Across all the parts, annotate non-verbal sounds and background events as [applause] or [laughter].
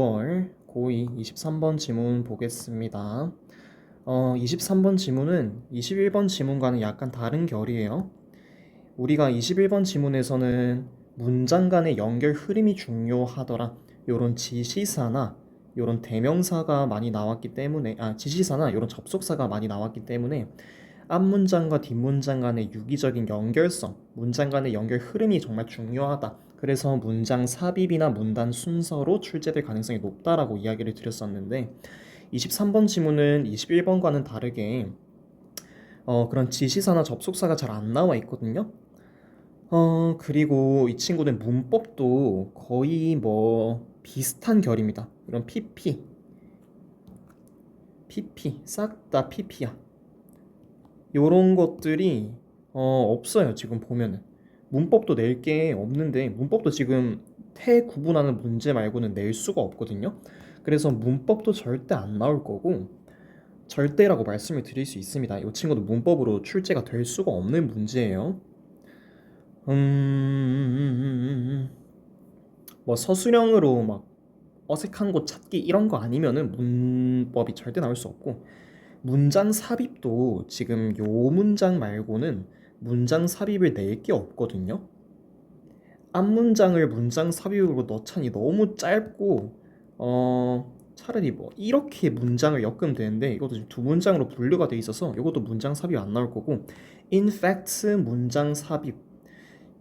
9월 고2 23번 지문 보겠습니다. 어, 23번 지문은 21번 지문과는 약간 다른 결이에요. 우리가 21번 지문에서는 문장 간의 연결 흐름이 중요하더라. 요런 지시사나 요런 대명사가 많이 나왔기 때문에 아, 지시사나 요런 접속사가 많이 나왔기 때문에 앞 문장과 뒷 문장 간의 유기적인 연결성, 문장 간의 연결 흐름이 정말 중요하다. 그래서 문장 삽입이나 문단 순서로 출제될 가능성이 높다라고 이야기를 드렸었는데 23번 지문은 21번과는 다르게 어, 그런 지시사나 접속사가 잘 안 나와 있거든요. 어, 그리고 이 친구는 문법도 거의 뭐 비슷한 결입니다. 이런 PP, PP, 싹 다 PP야. 요런 것들이 어, 없어요. 지금 보면은. 문법도 낼 게 없는데 문법도 지금 태 구분하는 문제 말고는 낼 수가 없거든요. 그래서 문법도 절대 안 나올 거고 절대라고 말씀을 드릴 수 있습니다. 이 친구도 문법으로 출제가 될 수가 없는 문제예요. 음, 뭐 서술형으로 막 어색한 곳 찾기 이런 거 아니면은 문법이 절대 나올 수 없고 문장 삽입도 지금 요 문장 말고는 문장 삽입을 낼 게 없거든요. 앞문장을 문장 삽입으로 넣자니 너무 짧고 어 차라리 뭐 이렇게 문장을 엮으면 되는데 이것도 지금 두 문장으로 분류가 돼 있어서 이것도 문장 삽입 안 나올 거고 in fact 문장 삽입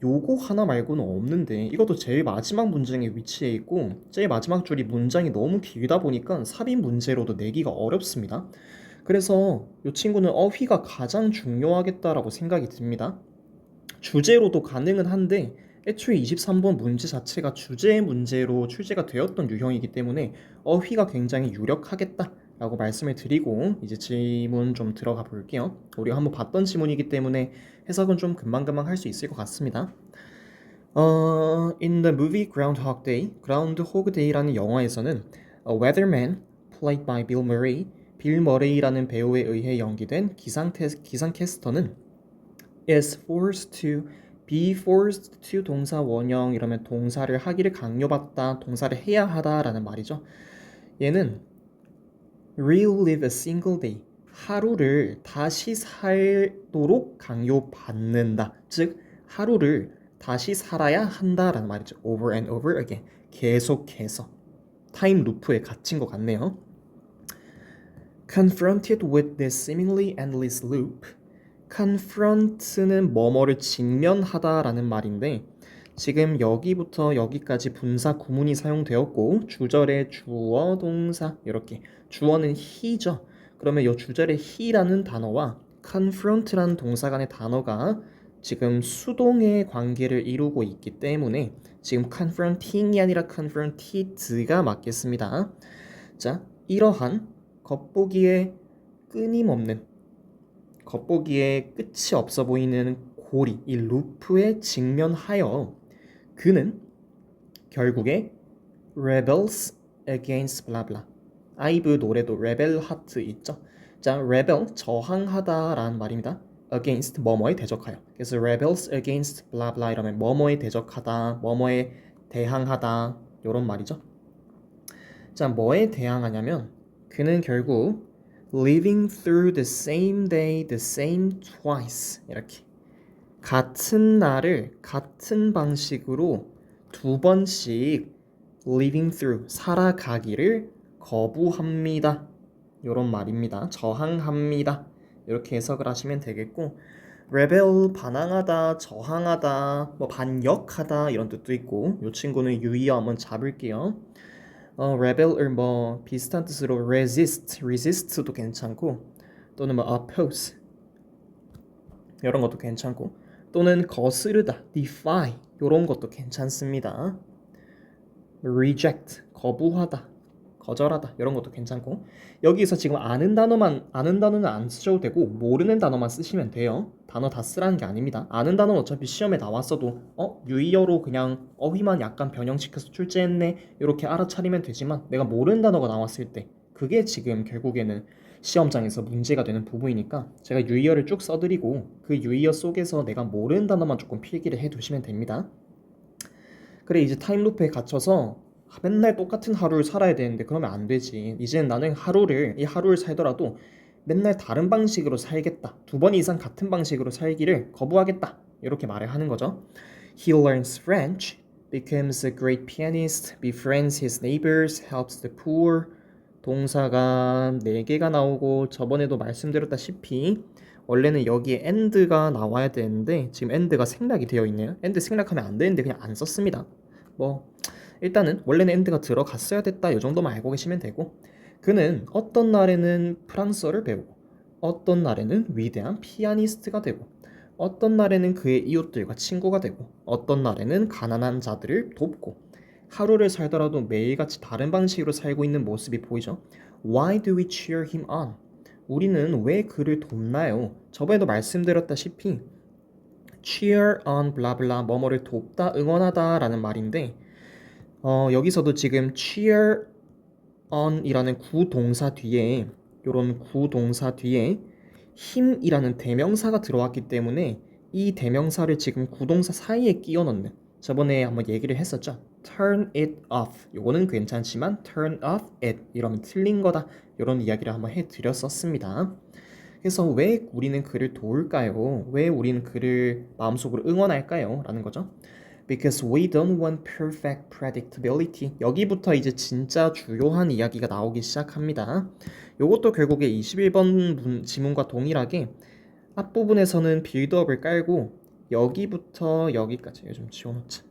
요거 하나 말고는 없는데 이것도 제일 마지막 문장에 위치해 있고 제일 마지막 줄이 문장이 너무 길다 보니까 삽입 문제로도 내기가 어렵습니다. 그래서 이 친구는 어휘가 가장 중요하겠다라고 생각이 듭니다. 주제로도 가능은 한데 애초에 23번 문제 자체가 주제의 문제로 출제가 되었던 유형이기 때문에 어휘가 굉장히 유력하겠다 라고 말씀을 드리고 이제 질문 좀 들어가 볼게요. 우리가 한번 봤던 지문이기 때문에 해석은 좀 금방금방 할 수 있을 것 같습니다. 어, in the movie Groundhog Day, Groundhog Day라는 영화에서는 a weatherman played by Bill Murray, 빌 머레이라는 배우에 의해 연기된 기상 캐스터는 is forced to be forced to 동사 원형 이러면 동사를 하기를 강요받다, 동사를 해야 하다라는 말이죠. 얘는 relive a single day 하루를 다시 살도록 강요받는다. 즉 하루를 다시 살아야 한다라는 말이죠. over and over again. 계속해서 타임 루프에 갇힌 것 같네요. Confronted with this seemingly endless loop. confront는 뭐뭐를 직면하다라는 말인데 지금 여기부터 여기까지 분사 구문이 사용되었고 주절에 주어 동사 이렇게 주어는 he죠. 그러면 이 주절에 he라는 단어와 confront라는 동사 간의 단어가 지금 수동의 관계를 이루고 있기 때문에 지금 confronting이 아니라 confronted가 맞겠습니다. 자, 이러한 겉보기에 끊임없는 겉보기에 끝이 없어 보이는 고리, 이 루프에 직면하여 그는 결국에 rebels against blah blah 아이브 노래도 rebel heart 있죠? 자, rebel 저항하다라는 말입니다. against 뭐뭐에 대적하여. 그래서 rebels against blah blah 이러면 뭐뭐에 대적하다, 뭐뭐에 대항하다 이런 말이죠. 자, 뭐에 대항하냐면 그는 결국 living through the same day, the same twice 이렇게 같은 날을 같은 방식으로 두 번씩 living through 살아가기를 거부합니다. 이런 말입니다. 저항합니다. 이렇게 해석을 하시면 되겠고 rebel 반항하다, 저항하다, 뭐 반역하다 이런 뜻도 있고 이 친구는 유의어 한번 잡을게요. 어, rebel을 뭐 비슷한 뜻으로 resist, resist도 괜찮고 또는 뭐 oppose 이런 것도 괜찮고 또는 거스르다, defy 이런 것도 괜찮습니다. reject 거부하다, 거절하다 이런 것도 괜찮고 여기서 지금 아는 단어만 아는 단어는 안 쓰셔도 되고 모르는 단어만 쓰시면 돼요. 단어 다 쓰라는 게 아닙니다. 아는 단어는 어차피 시험에 나왔어도 어 유의어로 그냥 어휘만 약간 변형시켜서 출제했네 이렇게 알아차리면 되지만 내가 모르는 단어가 나왔을 때 그게 지금 결국에는 시험장에서 문제가 되는 부분이니까 제가 유의어를 쭉 써드리고 그 유의어 속에서 내가 모르는 단어만 조금 필기를 해두시면 됩니다. 그래 이제 타임루프에 갇혀서 맨날 똑같은 하루를 살아야 되는데 그러면 안 되지. 이제는 나는 하루를 이 하루를 살더라도 맨날 다른 방식으로 살겠다. 두 번 이상 같은 방식으로 살기를 거부하겠다. 이렇게 말을 하는 거죠. He learns French, becomes a great pianist, befriends his neighbors, helps the poor. 동사가 4개가 나오고 저번에도 말씀드렸다시피 원래는 여기에 end가 나와야 되는데 지금 end가 생략이 되어 있네요. end 생략하면 안 되는데 그냥 안 썼습니다. 뭐 일단은 원래는 end가 들어갔어야 됐다 이 정도만 알고 계시면 되고 그는 어떤 날에는 프랑스어를 배우고 어떤 날에는 위대한 피아니스트가 되고 어떤 날에는 그의 이웃들과 친구가 되고 어떤 날에는 가난한 자들을 돕고 하루를 살더라도 매일같이 다른 방식으로 살고 있는 모습이 보이죠. Why do we cheer him on? 우리는 왜 그를 돕나요? 저번에도 말씀드렸다시피 cheer on 블라블라 뭐뭐를 돕다 응원하다라는 말인데 어, 여기서도 지금 cheer on이라는 구동사 뒤에 이런 구동사 뒤에 힘이라는 대명사가 들어왔기 때문에 이 대명사를 지금 구동사 사이에 끼워 넣는 저번에 한번 얘기를 했었죠. turn it off. 요거는 괜찮지만 turn off it 이러면 틀린 거다. 이런 이야기를 한번 해 드렸었습니다. 그래서 왜 우리는 그를 도울까요? 왜 우리는 그를 마음속으로 응원할까요? 라는 거죠. Because we don't want perfect predictability. 여기부터 이제 진짜 주요한 이야기가 나오기 시작합니다. 요것도 결국에 21번 문, 지문과 동일하게 앞부분에서는 빌드업을 깔고 여기부터 여기까지 좀 지워놓자.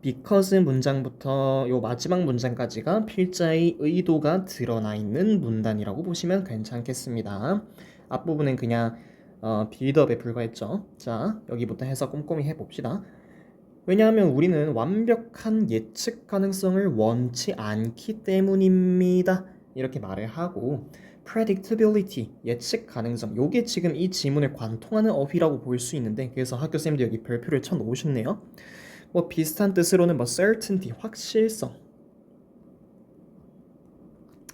because 문장부터 요 마지막 문장까지가 필자의 의도가 드러나 있는 문단이라고 보시면 괜찮겠습니다. 앞부분은 그냥 어, 빌드업에 불과했죠. 자, 여기부터 해서 꼼꼼히 해봅시다. 왜냐하면 우리는 완벽한 예측 가능성을 원치 않기 때문입니다. 이렇게 말을 하고 predictability 예측 가능성 요게 지금 이 지문을 관통하는 어휘라고 볼 수 있는데 그래서 학교 쌤도 여기 별표를 쳐 놓으셨네요. 뭐 비슷한 뜻으로는 뭐 certainty 확실성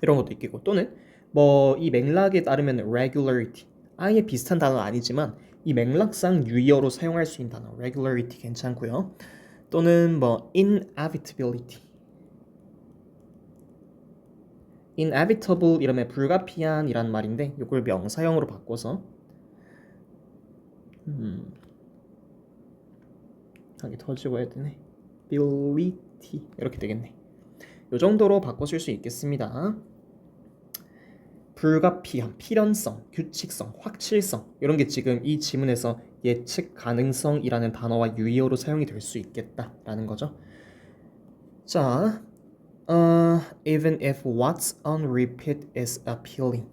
이런 것도 있겠고 또는 뭐 이 맥락에 따르면 regularity 아예 비슷한 단어는 아니지만 이 맥락상 유의어로 사용할 수 있는 단어 regularity 괜찮고요. 또는 뭐 inevitability inevitable 이러면 불가피한이란 말인데 이걸 명사형으로 바꿔서 음 하게 더 지워야 되네. ability. 이렇게 되겠네. 이 정도로 바꿔줄 수 있겠습니다 불가피한, 필연성, 규칙성, 확실성 이런 게 지금 이 지문에서 예측 가능성이라는 단어와 유의어로 사용이 될 수 있겠다라는 거죠. 자, 어, even if what's on repeat is appealing.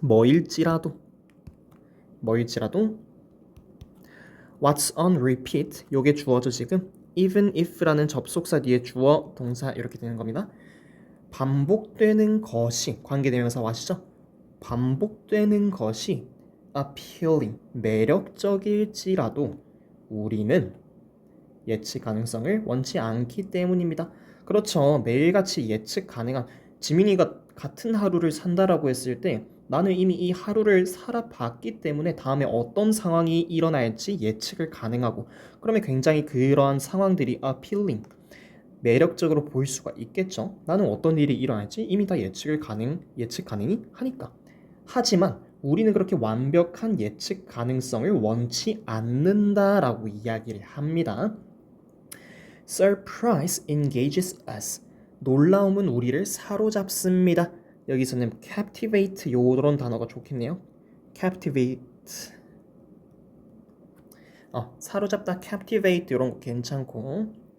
뭐일지라도 뭐일지라도 what's on repeat 요게 주어져 지금 even if라는 접속사 뒤에 주어 동사 이렇게 되는 겁니다. 반복되는 것이 관계대명사 와시죠? 반복되는 것이 appealing 매력적일지라도 우리는 예측 가능성을 원치 않기 때문입니다. 그렇죠. 매일같이 예측 가능한 지민이가 같은 하루를 산다라고 했을 때 나는 이미 이 하루를 살아봤기 때문에 다음에 어떤 상황이 일어날지 예측을 가능하고 그러면 굉장히 그러한 상황들이 appealing 매력적으로 보일 수가 있겠죠. 나는 어떤 일이 일어날지 이미 다 예측을 가능 예측 가능이 하니까. 하지만 우리는 그렇게 완벽한 예측 가능성을 원치 않는다라고 이야기를 합니다. Surprise engages us. 놀라움은 우리를 사로잡습니다. 여기서는 captivate 요런 단어가 좋겠네요. captivate 어, 사로잡다 captivate 이런 거 괜찮고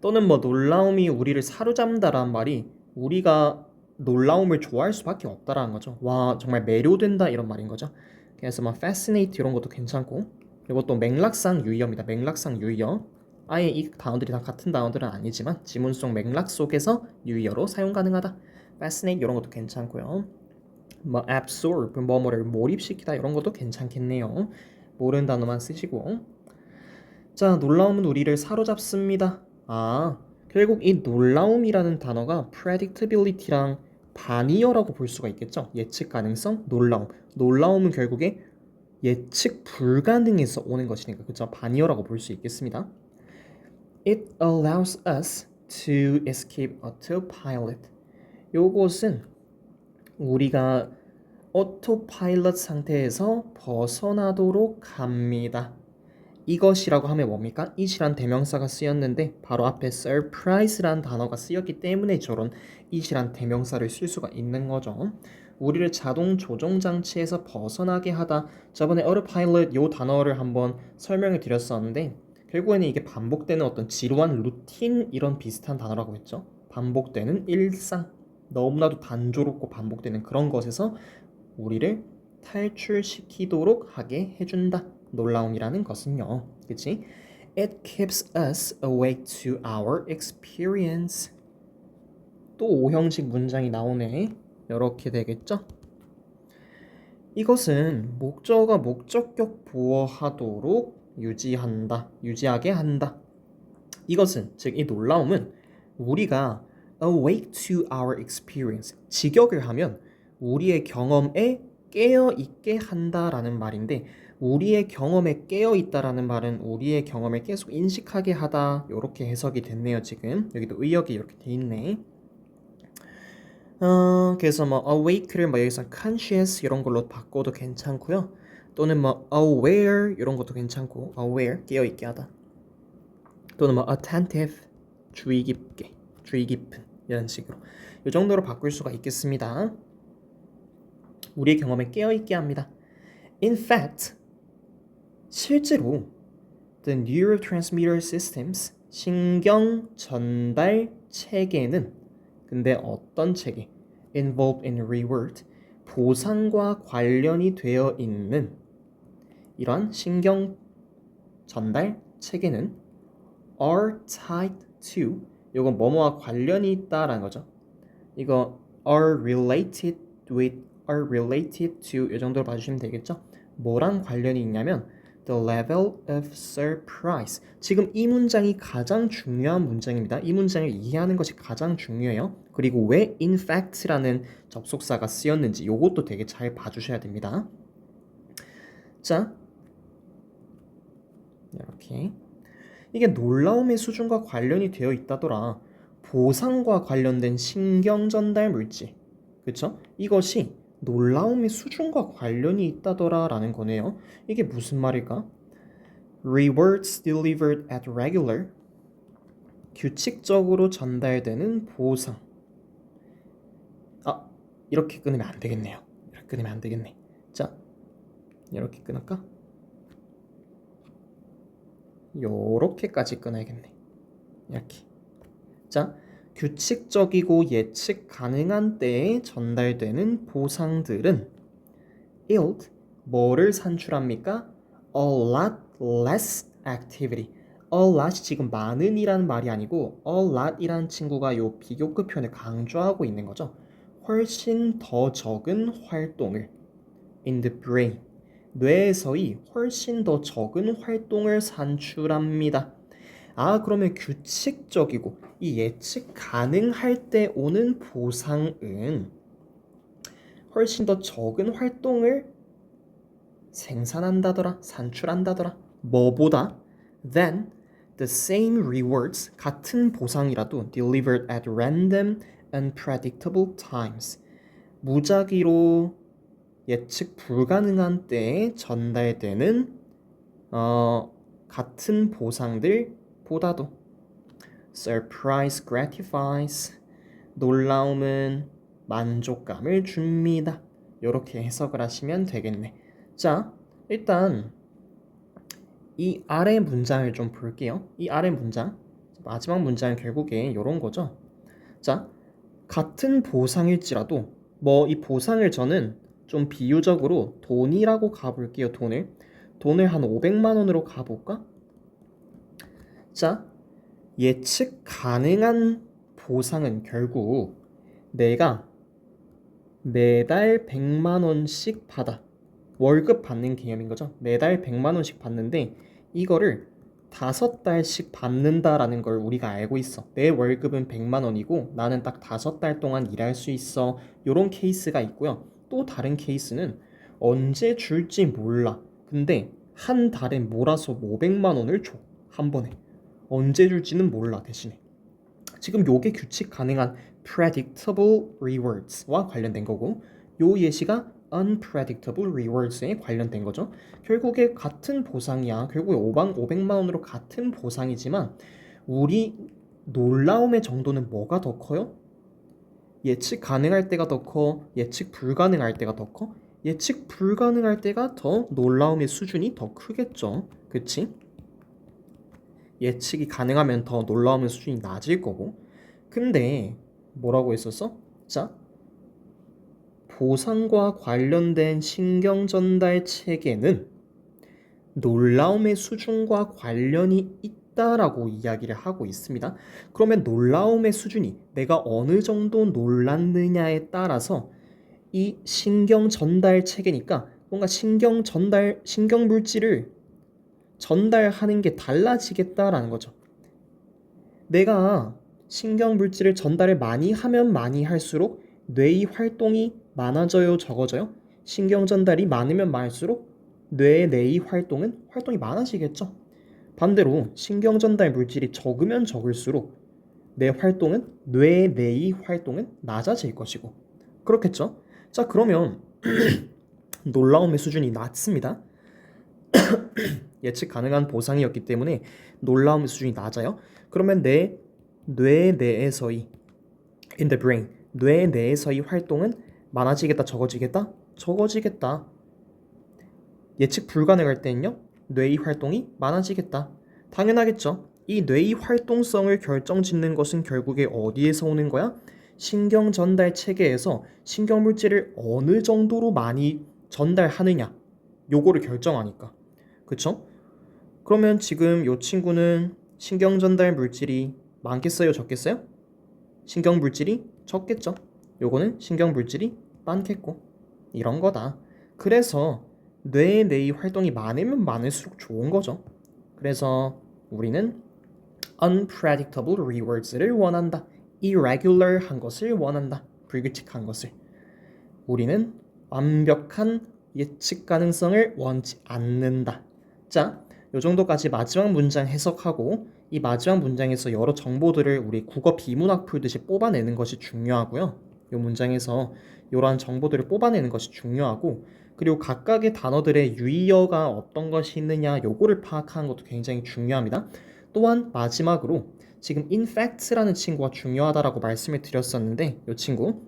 또는 뭐 놀라움이 우리를 사로잡는다라는 말이 우리가 놀라움을 좋아할 수밖에 없다라는 거죠. 와 정말 매료된다 이런 말인 거죠. 그래서 뭐 fascinate 이런 것도 괜찮고 그리고 또 맥락상 유의어입니다. 맥락상 유의어 아예 이 단어들이 다 같은 단어들은 아니지만 지문 속 맥락 속에서 유의어로 사용 가능하다. fascinate 이런 것도 괜찮고요. 뭐 absorb 뭐뭐를 몰입시키다 이런 것도 괜찮겠네요. 모르는 단어만 쓰시고 자 놀라움은 우리를 사로잡습니다. 아 결국 이 놀라움이라는 단어가 predictability랑 반이어라고 볼 수가 있겠죠. 예측 가능성, 놀라움. 놀라움은 결국에 예측 불가능에서 오는 것이니까 그죠? 반이어라고 볼 수 있겠습니다. It allows us to escape autopilot. 요것은 우리가 오토파일럿 상태에서 벗어나도록 합니다. 이것이라고 하면 뭡니까? it이란 대명사가 쓰였는데 바로 앞에 surprise란 단어가 쓰였기 때문에 저런 it이란 대명사를 쓸 수가 있는 거죠. 우리를 자동 조종 장치에서 벗어나게 하다. 저번에 autopilot 요 단어를 한번 설명을 드렸었는데 결국에는 이게 반복되는 어떤 지루한 루틴 이런 비슷한 단어라고 했죠. 반복되는 일상. 너무나도 단조롭고 반복되는 그런 것에서 우리를 탈출시키도록 하게 해준다. 놀라움이라는 것은요. 그치? It keeps us awake to our experience. 또 오형식 문장이 나오네. 이렇게 되겠죠? 이것은 목적어가 목적격 보어하도록 유지한다. 유지하게 한다. 이것은 즉 이 놀라움은 우리가 awake to our experience 직역을 하면 우리의 경험에 깨어 있게 한다라는 말인데 우리의 경험에 깨어 있다라는 말은 우리의 경험을 계속 인식하게 하다. 이렇게 해석이 됐네요 지금. 여기도 의역이 이렇게 돼 있네. 어 그래서 뭐 awake를 뭐 여기서 conscious 이런 걸로 바꿔도 괜찮고요. 또는 뭐 aware 이런 것도 괜찮고 aware 깨어 있게 하다. 또는 뭐 attentive 주의 깊게 주의 깊은 이런 식으로. 이 정도로 바꿀 수가 있겠습니다. 우리의 경험에 깨어 있게 합니다. In fact, 실제로 the neurotransmitter systems 신경 전달 체계는 근데 어떤 체계 involved in reward 보상과 관련이 되어 있는 이러한 신경 전달 체계는 are tied to 이건 뭐뭐와 관련이 있다라는 거죠. 이거 are related with are related to 이 정도로 봐주시면 되겠죠. 뭐랑 관련이 있냐면 the level of surprise. 지금 이 문장이 가장 중요한 문장입니다. 이 문장을 이해하는 것이 가장 중요해요. 그리고 왜 in fact라는 접속사가 쓰였는지 이것도 되게 잘 봐주셔야 됩니다. 자, 이렇게. 이게 놀라움의 수준과 관련이 되어 있다더라. 보상과 관련된 신경 전달 물질. 그쵸? 이것이 놀라움의 수준과 관련이 있다더라라는 거네요. 이게 무슨 말일까? Rewards delivered at regular. 규칙적으로 전달되는 보상. 아, 이렇게 끊으면 안 되겠네요. 이렇게 끊으면 안 되겠네. 자, 이렇게 끊을까? 요렇게까지 끊어야겠네. 이렇게. 자, 규칙적이고 예측 가능한 때에 전달되는 보상들은 yield 뭐를 산출합니까? A lot less activity. A lot 지금 많은이라는 말이 아니고 a lot이라는 친구가 요 비교급 표현을 강조하고 있는 거죠. 훨씬 더 적은 활동을 in the brain 뇌에서의 훨씬 더 적은 활동을 산출합니다. 아, 그러면 규칙적이고 이 예측 가능할 때 오는 보상은 훨씬 더 적은 활동을 생산한다더라, 산출한다더라. 뭐보다 than the same rewards 같은 보상이라도 delivered at random unpredictable times 무작위로 예측 불가능한 때에 전달되는 어, 같은 보상들보다도 surprise gratifies 놀라움은 만족감을 줍니다. 이렇게 해석을 하시면 되겠네. 자, 일단 이 아래 문장을 좀 볼게요. 이 아래 문장 마지막 문장은 결국에 이런 거죠. 자, 같은 보상일지라도 뭐 이 보상을 저는 좀 비유적으로 돈이라고 가볼게요. 돈을 돈을 한 500만 원으로 가볼까? 자, 예측 가능한 보상은 결국 내가 매달 100만 원씩 받아 월급 받는 개념인 거죠. 매달 100만 원씩 받는데 이거를 다섯 달씩 받는다라는 걸 우리가 알고 있어. 내 월급은 100만 원이고 나는 딱 다섯 달 동안 일할 수 있어. 요런 케이스가 있고요. 또 다른 케이스는 언제 줄지 몰라. 근데 한 달에 몰아서 500만 원을 줘. 한 번에. 언제 줄지는 몰라 대신에. 지금 요게 규칙 가능한 predictable rewards와 관련된 거고 요 예시가 unpredictable rewards에 관련된 거죠. 결국에 같은 보상이야. 결국에 5만 500만 원으로 같은 보상이지만 우리 놀라움의 정도는 뭐가 더 커요? 예측 가능할 때가 더 커, 예측 불가능할 때가 더 커? 예측 불가능할 때가 더 놀라움의 수준이 더 크겠죠. 그치? 예측이 가능하면 더 놀라움의 수준이 낮을 거고. 근데 뭐라고 했었어? 자, 보상과 관련된 신경 전달 체계는 놀라움의 수준과 관련이 있다라고 이야기를 하고 있습니다. 그러면 놀라움의 수준이 내가 어느 정도 놀랐느냐에 따라서 이 신경 전달 체계니까 뭔가 신경 전달 신경 물질을 전달하는 게 달라지겠다라는 거죠. 내가 신경 물질을 전달을 많이 하면 많이 할수록 뇌의 활동이 많아져요, 적어져요? 신경 전달이 많으면 많을수록 뇌의 내의 활동은 활동이 많아지겠죠. 반대로 신경 전달 물질이 적으면 적을수록 뇌 활동은 뇌 내의 활동은 낮아질 것이고 그렇겠죠. 자 그러면 [clears throat] 놀라움의 수준이 낮습니다. 예측 가능한 보상이었기 때문에 놀라움의 수준이 낮아요. 그러면 내 뇌 내에서의 in the brain 뇌 내에서의 활동은 많아지겠다 적어지겠다? 적어지겠다. 예측 불가능할 때는요 뇌의 활동이 많아지겠다. 당연하겠죠. 이 뇌의 활동성을 결정짓는 것은 결국에 어디에서 오는 거야? 신경 전달 체계에서 신경 물질을 어느 정도로 많이 전달하느냐 요거를 결정하니까 그쵸 그러면 지금 요 친구는 신경 전달 물질이 많겠어요 적겠어요 신경 물질이 적겠죠. 요거는 신경 물질이 많겠고 이런 거다. 그래서 뇌의 내의 활동이 많으면 많을수록 좋은 거죠. 그래서 우리는 unpredictable rewards를 원한다. irregular한 것을 원한다. 불규칙한 것을. 우리는 완벽한 예측 가능성을 원치 않는다. 자, 요 정도까지 마지막 문장 해석하고 이 마지막 문장에서 여러 정보들을 우리 국어 비문학 풀듯이 뽑아내는 것이 중요하고요. 이 문장에서 이러한 정보들을 뽑아내는 것이 중요하고 그리고 각각의 단어들의 유의어가 어떤 것이 있느냐 요거를 파악하는 것도 굉장히 중요합니다. 또한 마지막으로 지금 in fact라는 친구가 중요하다라고 말씀을 드렸었는데 이 친구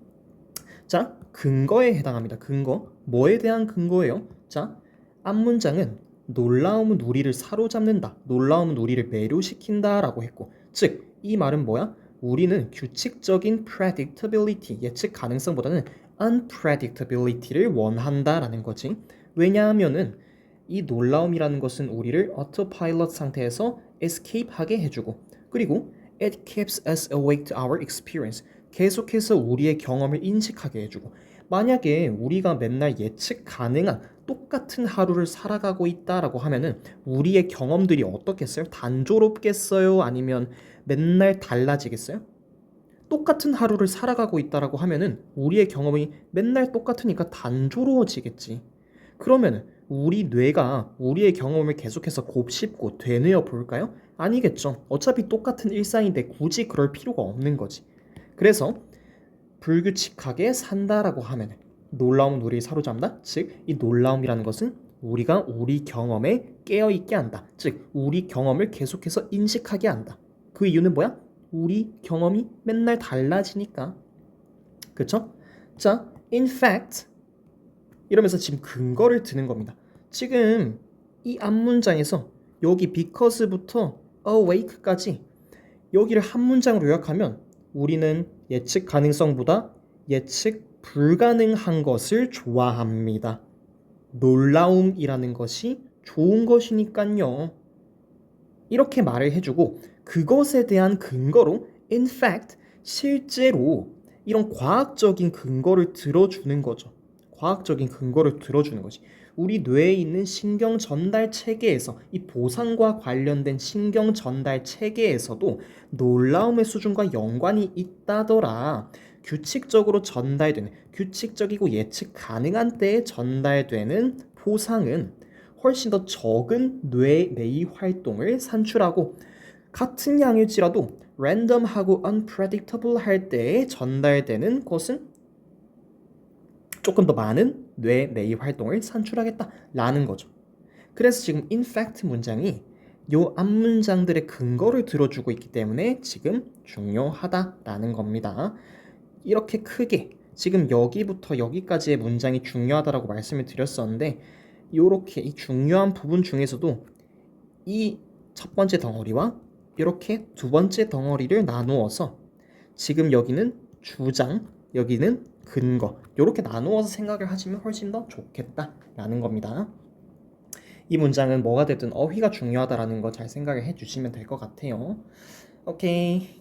자 근거에 해당합니다. 근거 뭐에 대한 근거예요? 자 앞문장은 놀라움은 우리를 사로잡는다. 놀라움은 우리를 매료시킨다라고 했고, 즉 이 말은 뭐야? 우리는 규칙적인 predictability 예측 가능성보다는 unpredictability를 원한다라는 거지. 왜냐하면은 이 놀라움이라는 것은 우리를 autopilot 상태에서 escape하게 해주고, 그리고 it keeps us awake to our experience. 계속해서 우리의 경험을 인식하게 해주고, 만약에 우리가 맨날 예측 가능한 똑같은 하루를 살아가고 있다라고 하면은 우리의 경험들이 어떻겠어요? 단조롭겠어요? 아니면 맨날 달라지겠어요? 똑같은 하루를 살아가고 있다라고 하면은 우리의 경험이 맨날 똑같으니까 단조로워지겠지. 그러면 우리 뇌가 우리의 경험을 계속해서 곱씹고 되뇌어 볼까요? 아니겠죠. 어차피 똑같은 일상인데 굳이 그럴 필요가 없는 거지. 그래서 불규칙하게 산다라고 하면 놀라움은 우리를 사로잡는다. 즉, 이 놀라움이라는 것은 우리가 우리 경험에 깨어 있게 한다. 즉, 우리 경험을 계속해서 인식하게 한다. 그 이유는 뭐야? 우리 경험이 맨날 달라지니까. 그쵸? 자, in fact 이러면서 지금 근거를 드는 겁니다. 지금 이 앞 문장에서 여기 because부터 awake까지 여기를 한 문장으로 요약하면 우리는 예측 가능성보다 예측 불가능한 것을 좋아합니다. 놀라움이라는 것이 좋은 것이니까요. 이렇게 말을 해주고 그것에 대한 근거로 in fact 실제로 이런 과학적인 근거를 들어주는 거죠. 과학적인 근거를 들어주는 것이 우리 뇌에 있는 신경 전달 체계에서 이 보상과 관련된 신경 전달 체계에서도 놀라움의 수준과 연관이 있다더라. 규칙적으로 전달되는 규칙적이고 예측 가능한 때에 전달되는 보상은 훨씬 더 적은 뇌 내의 활동을 산출하고 같은 양일지라도 random하고 unpredictable 할때 전달되는 것은 조금 더 많은 뇌 내의 활동을 산출하겠다라는 거죠. 그래서 지금 in fact 문장이 요 앞 문장들의 근거를 들어주고 있기 때문에 지금 중요하다라는 겁니다. 이렇게 크게 지금 여기부터 여기까지의 문장이 중요하다라고 말씀을 드렸었는데 이렇게 이 중요한 부분 중에서도 이 첫 번째 덩어리와 이렇게 두 번째 덩어리를 나누어서 지금 여기는 주장, 여기는 근거 이렇게 나누어서 생각을 하시면 훨씬 더 좋겠다라는 겁니다. 이 문장은 뭐가 되든 어휘가 중요하다라는 거 잘 생각을 해주시면 될 것 같아요. 오케이.